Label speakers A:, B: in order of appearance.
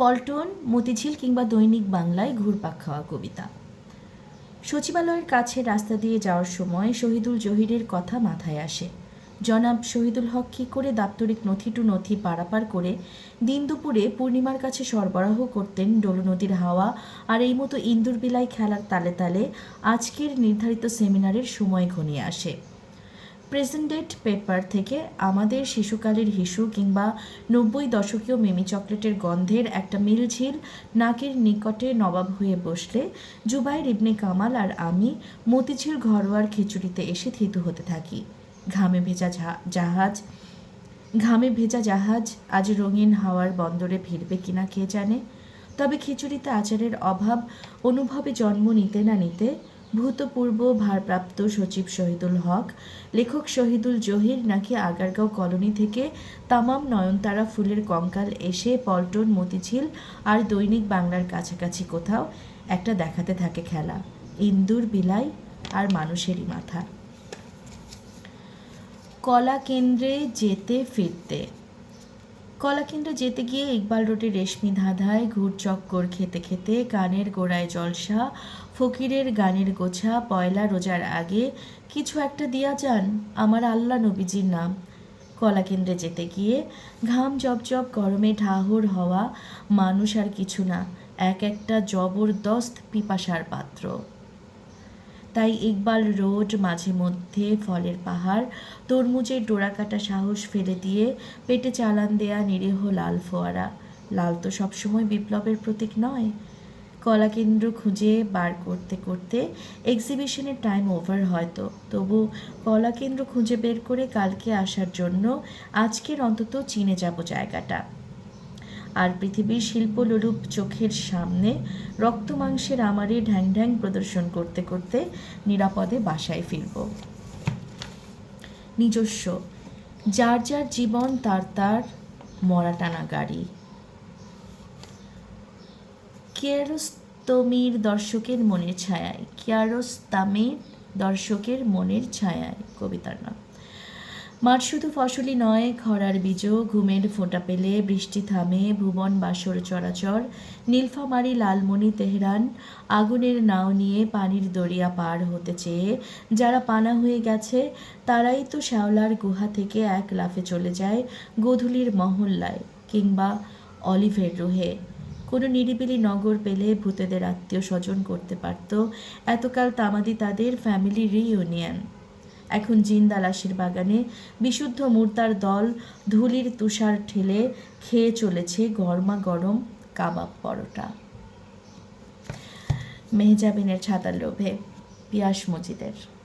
A: পল্টন, মতিঝিল কিংবা দৈনিক বাংলায় ঘুরপাক খাওয়া কবিতা। সচিবালয়ের কাছে রাস্তা দিয়ে যাওয়ার সময় শহীদুল জহিরের কথা মাথায় আসে। জনাব শহীদুল হক কী করে দাপ্তরিক নথি টু নথি পারাপার করে দিন দুপুরে পূর্ণিমার কাছে সরবরাহ করতেন ডলু নদীর হাওয়া আর এই মতো ইন্দুর বিলাই খেলার তালে তালে আজকের নির্ধারিত সেমিনারের সময় ঘনিয়ে আসে। প্রেজেন্টেড পেপার থেকে আমাদের শিশুকালের হিসু কিংবা নব্বই দশকীয় মিমি চকলেটের গন্ধের একটা মিলঝিল নাকের নিকটে নবাব হয়ে বসলে জুবাইর ইবনে কামাল আর আমি মতিঝিল ঘরোয়ার খিচুড়িতে এসে থিতু হতে থাকি। ঘামে ভেজা জাহাজ, ঘামে ভেজা জাহাজ আজ রঙিন হাওয়ার বন্দরে ভিড়বে কিনা কে জানে? তবে খিচুড়িতে আচারের অভাব, অনুভবে জন্ম নিতে না নিতে ভূতপূর্ব ভারপ্রাপ্ত সচিব শহীদুল হক, লেখক শহীদুল জহির নাকি আগারগাঁও কলোনি থেকে তামাম নয়নতারা ফুলের কঙ্কাল এসে পল্টন, মতিঝিল আর দৈনিক বাংলার কাছাকাছি কোথাও একটা দেখাতে থাকে খেলা। ইন্দুর বিলাই আর মানুষেরই মাথা। কলা কেন্দ্রে যেতে ফিরতে কলা কেন্দ্রে যেতে গিয়ে ইকবাল রোডে রেশমি ধাঁধায় ঘুরচক্কর খেতে খেতে কানের গোড়ায় জলসা, ফকিরের গানের গোছা, পয়লা রোজার আগে কিছু একটা দিয়া যান আমার আল্লাহ নবীজির নাম। কলাকেন্দ্রে যেতে গিয়ে ঘাম জবজব গরমে ঠাহর হওয়া মানুষ আর কিছু না, এক একটা জবরদস্ত পিপাসার পাত্র। তাই ইকবাল রোড মাঝে মধ্যে ফলের পাহাড়, তরমুজের ডোরা কাটা সাহস ফেলে দিয়ে পেটে চালান দেয়া নিরীহ লাল ফোয়ারা। লাল তো সবসময় বিপ্লবের প্রতীক নয়। কলা কেন্দ্র খুঁজে বার করতে করতে এক্সিবিশনের টাইম ওভার হয়তো। তবু কলা কেন্দ্র খুঁজে বের করে কালকে আসার জন্য আজকের অন্তত চিনে যাব জায়গাটা। আর পৃথিবীর শিল্পলোলুপ চোখের সামনে রক্ত মাংসের আমারে ঢ্যাং ঢ্যাং প্রদর্শন করতে করতে নিরাপদে বাসায় ফিরব। নিজস্ব, যার যার জীবন তার তার মরা টানা গাড়ি। কিয়ারোস্তমির দর্শকের মনের ছায়ায়, কিয়ারোস্তামের দর্শকের মনের ছায়ায়, কবিতার নাম। মাঠ শুধু ফসলি নয়, খরার বীজ ঘুমের ফোঁটা পেলে, বৃষ্টি থামে, ভুবন বাসর চরাচর, নীলফামারি লালমণি তেহরান, আগুনের নাও নিয়ে পানির দরিয়া পার হতে চেয়ে যারা পানা হয়ে গেছে, তারাই তো শ্যাওলার গুহা থেকে এক লাফে চলে যায় গোধূলির মহল্লায় কিংবা অলিভের রুহে। কোনো নিরিবিলি নগর পেলে ভূতেদের আত্মীয় স্বজন করতে পারত। এতকাল তামাদি তাদের ফ্যামিলি রিইউনিয়ন এখন জিন্দালাসের বাগানে বিশুদ্ধ মূর্তার দল, ধুলির তুষার ঠেলে খেয়ে চলেছে গরমা গরম কাবাব পরোটা। মেহজাবিনের ছাতার লোভে পিয়াস মজিদের।